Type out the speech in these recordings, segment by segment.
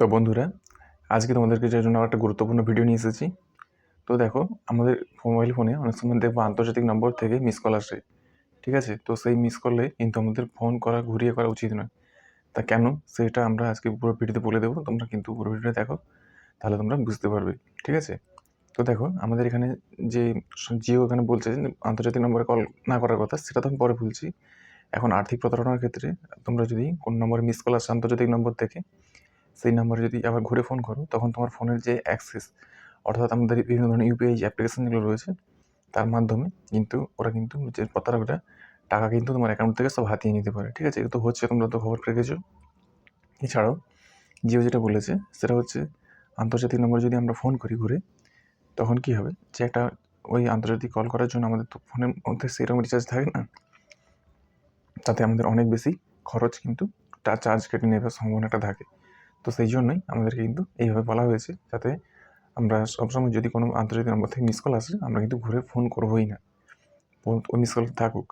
তো বন্ধুরা, আজকে তোমাদেরকে যে জন্য একটা গুরুত্বপূর্ণ ভিডিও নিয়ে এসেছি। তো দেখো, আমাদের মোবাইল ফোনে অনেক সময় দেখব আন্তর্জাতিক নম্বর থেকে মিস কল আসে, ঠিক আছে? তো সেই মিস কলে কিন্তু আমাদের ফোন করা, ঘুরিয়ে করা উচিত নয়। তা কেন? সেটা আমরা আজকে পুরো ভিডিওতে বলে দেবো, তোমরা কিন্তু পুরো ভিডিওটা দেখো, তাহলে তোমরা বুঝতে পারবে, ঠিক আছে? তো দেখো, আমাদের এখানে যে জিও এখানে বলছে যে আন্তর্জাতিক নম্বরে কল না করার কথা, সেটা তো আমি পরে বলছি। এখন আর্থিক প্রতারণার ক্ষেত্রে তোমরা যদি কোন নম্বরে মিস কল আসে আন্তর্জাতিক নম্বর থেকে সেই নাম্বারে যদি আবার ঘুরে ফোন করো, তখন তোমার ফোনের যে অ্যাক্সেস অর্থাৎ আমাদের বিভিন্ন ধরনের ইউপিআই অ্যাপ্লিকেশন যেগুলো রয়েছে, তার মাধ্যমে কিন্তু ওরা কিন্তু যে প্রতারকরা, টাকা কিন্তু তোমার অ্যাকাউন্ট থেকে সব হাতিয়ে নিতে পারে, ঠিক আছে? তো হচ্ছে তোমরা তো খবর পেয়ে গেছো। এছাড়াও, জিও যেটা বলেছে, সেটা হচ্ছে আন্তর্জাতিক নম্বরে যদি আমরা ফোন করি ঘুরে, তখন কি হবে? যে একটা ওই আন্তর্জাতিক কল করার জন্য আমাদের তো ফোনের মধ্যে সেরকম রিচার্জ থাকে না। তাতে আমাদের অনেক বেশি খরচ কিন্তু চার্জ কেটে নেবার সম্ভাবনাটা থাকে। তো সেই জন্যই আমাদেরকে কিন্তু এইভাবে বলা হয়েছে যাতে আমরা সবসময় যদি কোনো আন্তর্জাতিক নম্বর থেকে মিস কল আসে, আমরা কিন্তু ঘুরে ফোন করবোই না। ওই মিস কল থাকুক,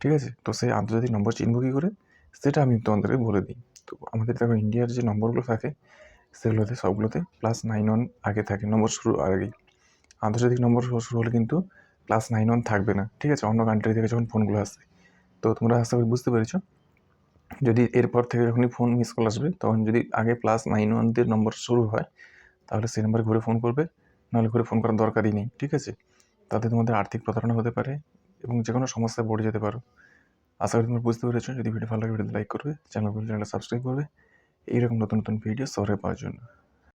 ঠিক আছে? তো সেই আন্তর্জাতিক নম্বর চিনব কী করে? সেটা আমি তোমাদেরকে বলে দিই। তো আমাদের দেখো ইন্ডিয়ার যে নম্বরগুলো থাকে, সেগুলোতে সবগুলোতে প্লাস নাইন ওয়ান আগে থাকে নম্বর শুরু আগেই। আন্তর্জাতিক নম্বর শুরু হলে কিন্তু প্লাস নাইন ওয়ান থাকবে না, ঠিক আছে? অন্য কান্ট্রি থেকে যখন ফোনগুলো আসে। তো তোমরা আশা করি বুঝতে পেরেছ। যদি এরপর থেকে যখনই ফোন মিস কল আসবে, তখন যদি আগে প্লাস নাইন ওয়ান দিয়ে নম্বর শুরু হয়, তাহলে সেই নম্বরে ঘুরে ফোন করবে, নাহলে ঘুরে ফোন করার দরকারই নেই, ঠিক আছে? তাতে তোমাদের আর্থিক প্রতারণা হতে পারে এবং যে কোনো সমস্যায় পড়ে যেতে পারো। আশা করি তোমরা বুঝতে পেরেছ, যদি ভিডিও ভালো লাগে ভিডিওতে লাইক করবে চ্যানেল চ্যানেলটা সাবস্ক্রাইব করবে। এইরকম নতুন নতুন ভিডিও সরে পাওয়ার জন্য।